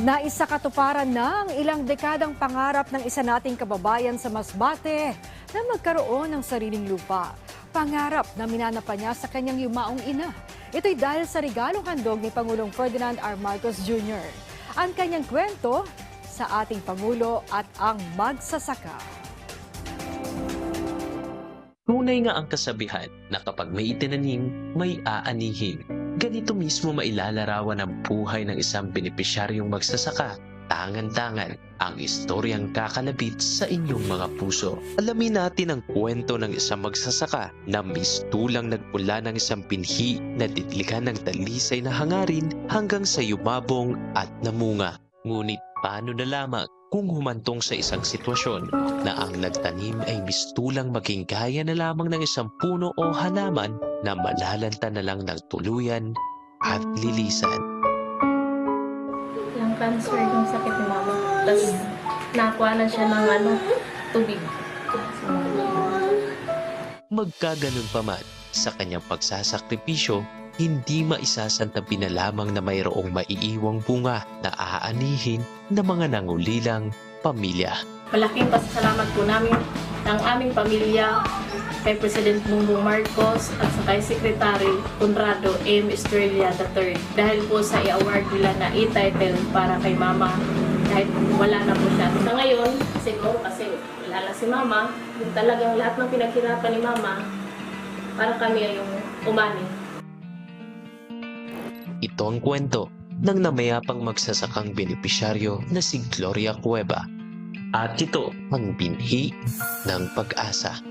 Naisa katuparan na ang ilang dekadang pangarap ng isa nating kababayan sa Masbate na magkaroon ng sariling lupa. Pangarap na minanapa niya sa kanyang yumaong ina. Ito'y dahil sa regalong handog ni Pangulong Ferdinand R. Marcos Jr. Ang kanyang kwento sa ating Pangulo at ang magsasaka. Tunay nga ang kasabihan na kapag may itinanim, may aanihin. Ganito mismo mailalarawan ang buhay ng isang benepisyaryong magsasaka. Tangan-tangan ang istoryang kakalabit sa inyong mga puso. Alamin natin ang kwento ng isang magsasaka na mistulang nagmula ng isang pinhi na titlikan ng talisay na hangarin hanggang sa yumabong at namunga. Ngunit paano na lamang kung humantong sa isang sitwasyon na ang nagtanim ay mistulang maging gaya na lamang ng isang puno o halaman na malalanta na lang ng tuluyan at lilisan. Lang cancer yung sakit ni mama. Tapos nakuha na siya ng ano, tubig. Magkaganon pa man sa kanyang pagsasakripisyo, hindi maisasantabi na lamang na mayroong maiiwang bunga na aanihin ng mga nangulilang pamilya. Malaking pasasalamat po namin ng aming pamilya kay President Bongbong Marcos at sa kay Secretary Conrado M. Estrella III dahil po sa i-award nila na e-title para kay mama kahit wala na po siya. Sa ngayon, siguro kasi wala na si mama, yung talagang lahat ng pinaghirapan ni mama, para kami ay yung umani. Ito ang kwento ng namayapang magsasakang benepisyaryo na si Gloria Cueva. At ito ang binhi ng pag-asa.